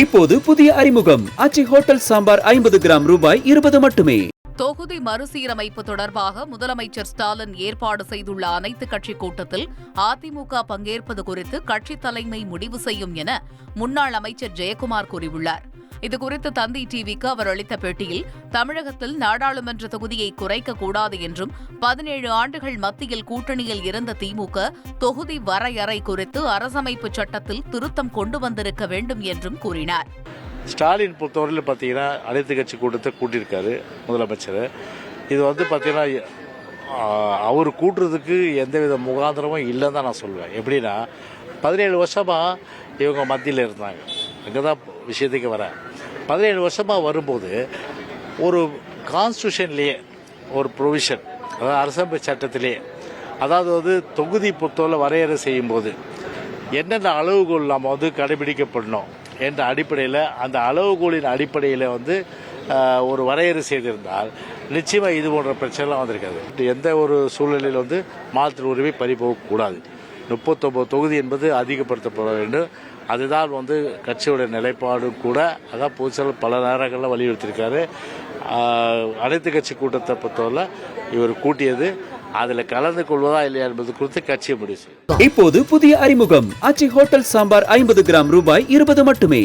இப்போது புதிய அறிமுகம். அச்சி ஹோட்டல் சாம்பார் ஐம்பது கிராம் ரூபாய் இருபது மட்டுமே. தொகுதி மறுசீரமைப்பு தொடர்பாக முதலமைச்சர் ஸ்டாலின் ஏற்பாடு செய்துள்ள அனைத்து கட்சி கூட்டத்தில் அதிமுக பங்கேற்பது குறித்து கட்சி தலைமை முடிவு செய்யும் என முன்னாள் அமைச்சர் ஜெயக்குமார் கூறியுள்ளார். இதுகுறித்து தந்தி டிவிக்கு அவர் அளித்த பேட்டியில் தமிழகத்தில் நாடாளுமன்ற தொகுதியை குறைக்க கூடாது என்றும் பதினேழு ஆண்டுகள் மத்தியில் கூட்டணியில் இருந்த திமுக தொகுதி வரையறை குறித்து அரசமைப்பு சட்டத்தில் திருத்தம் கொண்டு வந்திருக்க வேண்டும் என்றும் கூறினார். ஸ்டாலின் பொறுத்தவரையில் பார்த்தீங்கன்னா அனைத்து கட்சி கூட்டத்தை கூட்டியிருக்காரு முதலமைச்சர். இது வந்து பார்த்தீங்கன்னா அவர் கூட்டுறதுக்கு எந்தவித முகாந்திரமும் இல்லைன்னு தான் நான் சொல்லுவேன் எப்படின்னா பதினேழு வருஷமாக இவங்க மத்தியில் இருந்தாங்க. அங்கே தான் விஷயத்துக்கு வரேன். பதினேழு வருஷமாக வரும்போது ஒரு கான்ஸ்டியூஷன்லேயே ஒரு ப்ரொவிஷன் அதாவது அரசமைப்பு சட்டத்திலேயே அதாவது வந்து தொகுதி பொறுத்தவரை வரையறை செய்யும்போது என்னென்ன அளவுகோல் நம்ம வந்து கடைபிடிக்கப்படணும் என்ற அடிப்படையில் அந்த அளவுகோலின் அடிப்படையில் வந்து ஒரு வரையறை செய்திருந்தால் நிச்சயமாக இது போன்ற பிரச்சனைலாம் வந்திருக்காது. எந்த ஒரு சூழ்நிலையில் வந்து மாற்று உரிமை பறிபோகக்கூடாது முப்பத்தொம்பது தொகுதி என்பது அதிகப்படுத்தப்பட வேண்டும். அதுதான் வந்து கட்சியோட நிலைப்பாடு கூட. அதான் பொதுச்செயலர் பல நேரங்களில் வலியுறுத்தியிருக்காரு. அனைத்து கட்சி கூட்டத்தை பொறுத்தவரை இவர் கூட்டியது. அதில் கலந்து கொள்வதா இல்லையா என்பது குறித்து கட்சி முடிவு இப்போது புதிய அறிமுகம். அச்சி ஹோட்டல் சாம்பார் ஐம்பது கிராம் ரூபாய் இருபது மட்டுமே.